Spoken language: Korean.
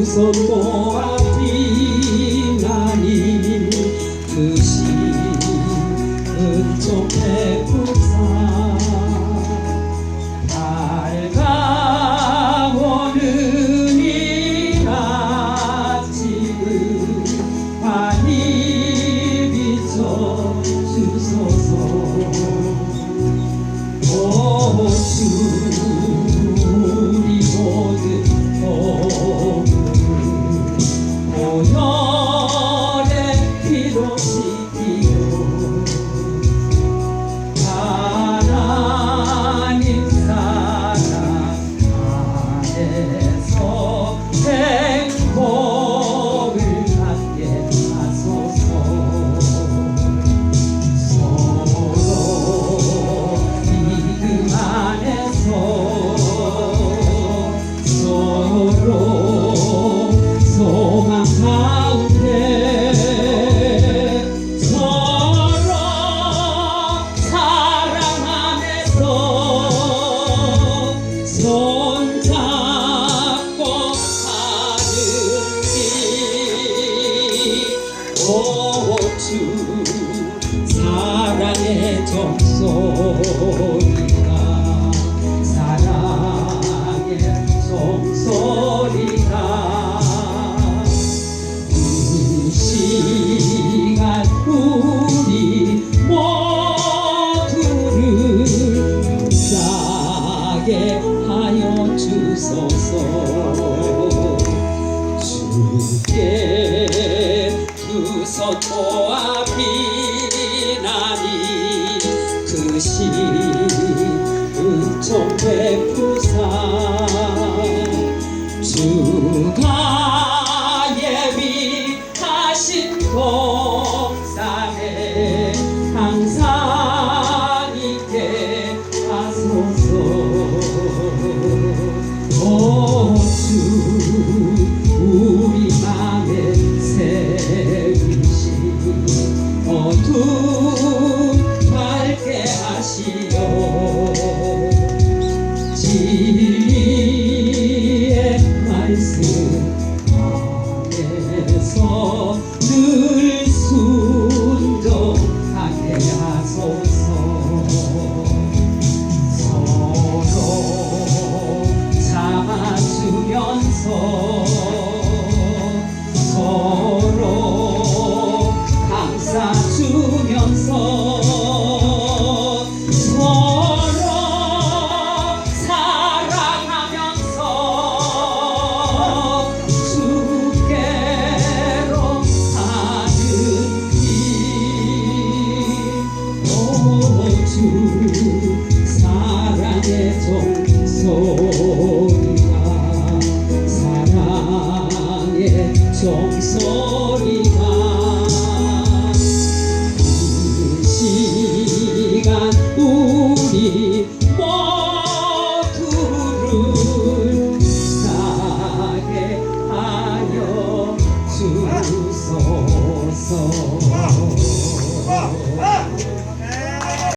두손 모아 비나니? 그 시 은총 베푸사 오주 사랑의 종소리가 사랑의 종소리가 이 시간 우리 모두를 싸게 하여 주소서 모아 비나니 그 시 은총 베푸사 주가 예비하신 동산에 항상 있게 하소서. 오주 나의 종소리가 사랑의 종소리가 이 시간 우리 모두를 사게 하여 주소서